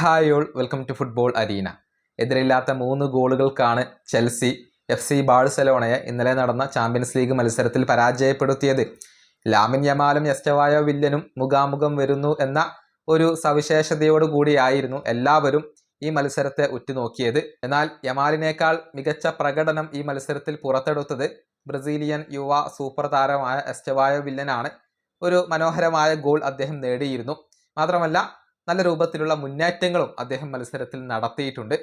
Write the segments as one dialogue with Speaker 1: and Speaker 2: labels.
Speaker 1: Hi all welcome to football arena. എതിരില്ലാത്ത മൂന്ന് ഗോളുകൾക്കാണ് ചെൽസി എഫ് സി ബാഴ്സലോണയെ ഇന്നലെ നടന്ന ചാമ്പ്യൻസ് ലീഗ് മത്സരത്തിൽ പരാജയപ്പെടുത്തിയത്. ലാമിൻ യമാലും എസ്റ്റവായോ വില്യനും മുഖാമുഖം വരുന്നു എന്ന ഒരു സവിശേഷതയോട് കൂടിയായിരുന്നു എല്ലാവരും ഈ മത്സരത്തെ ഉറ്റുനോക്കിയത്. എന്നാൽ യമാലിനേക്കാൾ മികച്ച പ്രകടനം ഈ മത്സരത്തിൽ പുറത്തെടുത്തത് ബ്രസീലിയൻ യുവ സൂപ്പർ താരമായ എസ്റ്റവായോ വില്ലനാണ് ഒരു മനോഹരമായ ഗോൾ അദ്ദേഹം നേടിയിരുന്നു. മാത്രമല്ല നല്ല രൂപത്തിലുള്ള മുന്നേറ്റങ്ങളും അദ്ദേഹം മത്സരത്തിൽ നടത്തിയിട്ടുണ്ട്.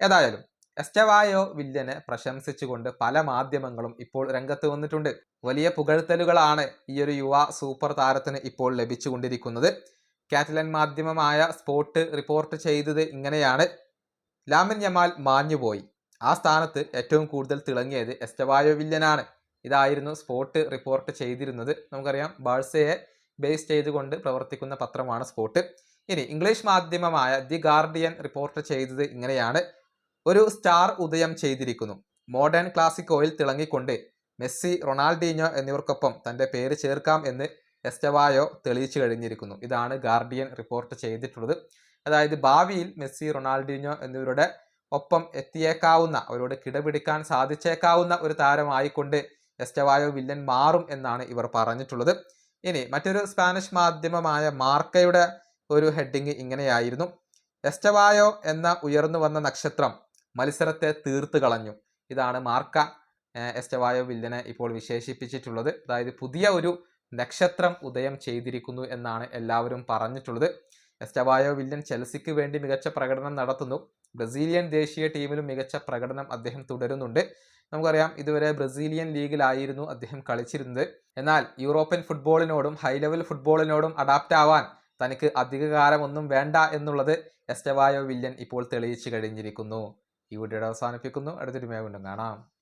Speaker 1: ഏതായാലും എസ്റ്റവായോ വില്യനെ പ്രശംസിച്ചുകൊണ്ട് പല മാധ്യമങ്ങളും ഇപ്പോൾ രംഗത്ത് വന്നിട്ടുണ്ട്. വലിയ പുകഴ്ത്തലുകളാണ് ഈ ഒരു യുവ സൂപ്പർ താരത്തിന് ഇപ്പോൾ ലഭിച്ചുകൊണ്ടിരിക്കുന്നത്. കാറ്റലൻ മാധ്യമമായ സ്പോട്ട് റിപ്പോർട്ട് ചെയ്തത് ഇങ്ങനെയാണ്. ലാമിൻ യമാൽ മാഞ്ഞുപോയി. ആ സ്ഥാനത്ത് ഏറ്റവും കൂടുതൽ തിളങ്ങിയത് എസ്റ്റവായോ വില്യനാണ്. ഇതായിരുന്നു സ്പോട്ട് റിപ്പോർട്ട് ചെയ്തിരുന്നത്. നമുക്കറിയാം ബാഴ്സയെ ബേസ് ചെയ്തുകൊണ്ട് പ്രവർത്തിക്കുന്ന പത്രമാണ് സ്പോട്ട്. ഇനി ഇംഗ്ലീഷ് മാധ്യമമായ ദി ഗാർഡിയൻ റിപ്പോർട്ട് ചെയ്തത് ഇങ്ങനെയാണ്. ഒരു സ്റ്റാർ ഉദയം ചെയ്തിരിക്കുന്നു. മോഡേൺ ക്ലാസിക്കോയിൽ തിളങ്ങിക്കൊണ്ട് മെസ്സി റൊണാൾഡീഞ്ഞോ എന്നിവർക്കൊപ്പം തന്റെ പേര് ചേർക്കാം എന്ന് എസ്റ്റവായോ തെളിയിച്ചു കഴിഞ്ഞിരിക്കുന്നു. ഇതാണ് ഗാർഡിയൻ റിപ്പോർട്ട് ചെയ്തിട്ടുള്ളത്. അതായത് ഭാവിയിൽ മെസ്സി റൊണാൾഡീഞ്ഞോ എന്നിവരുടെ ഒപ്പം എത്തിയേക്കാവുന്ന അവരോട് കിടപിടിക്കാൻ സാധിച്ചേക്കാവുന്ന ഒരു താരമായിക്കൊണ്ട് എസ്റ്റവായോ വില്ലൻ മാറും എന്നാണ് ഇവർ പറഞ്ഞിട്ടുള്ളത്. ഇനി മറ്റൊരു സ്പാനിഷ് മാധ്യമമായ മാർക്കയുടെ ഒരു ഹെഡിങ് ഇങ്ങനെയായിരുന്നു. എസ്റ്റവായോ എന്ന ഉയർന്നു വന്ന നക്ഷത്രം മത്സരത്തെ തീർത്ത് കളഞ്ഞു. ഇതാണ് മാർക്ക എസ്റ്റവായോ വില്ലനെ ഇപ്പോൾ വിശേഷിപ്പിച്ചിട്ടുള്ളത്. അതായത് പുതിയ ഒരു നക്ഷത്രം ഉദയം ചെയ്തിരിക്കുന്നു എന്നാണ് എല്ലാവരും പറഞ്ഞിട്ടുള്ളത്. എസ്റ്റവായോ വില്ലൻ ചെൽസിക്ക് വേണ്ടി മികച്ച പ്രകടനം നടത്തുന്നു. ബ്രസീലിയൻ ദേശീയ ടീമിലും മികച്ച പ്രകടനം അദ്ദേഹം തുടരുന്നുണ്ട്. നമുക്കറിയാം ഇതുവരെ ബ്രസീലിയൻ ലീഗിലായിരുന്നു അദ്ദേഹം കളിച്ചിരുന്നത്. എന്നാൽ യൂറോപ്യൻ ഫുട്ബോളിനോടും ഹൈ ലെവൽ ഫുട്ബോളിനോടും അഡാപ്റ്റ് ആവാൻ തനിക്ക് അധികകാലമൊന്നും വേണ്ട എന്നുള്ളത് എസ്റ്റവായോ വില്യൻ ഇപ്പോൾ തെളിയിച്ചു കഴിഞ്ഞിരിക്കുന്നു. ഈ വീഡിയോയുടെ അവസാനിപ്പിക്കുന്നു. അടുത്തൊരു വീണ്ടും കാണാം.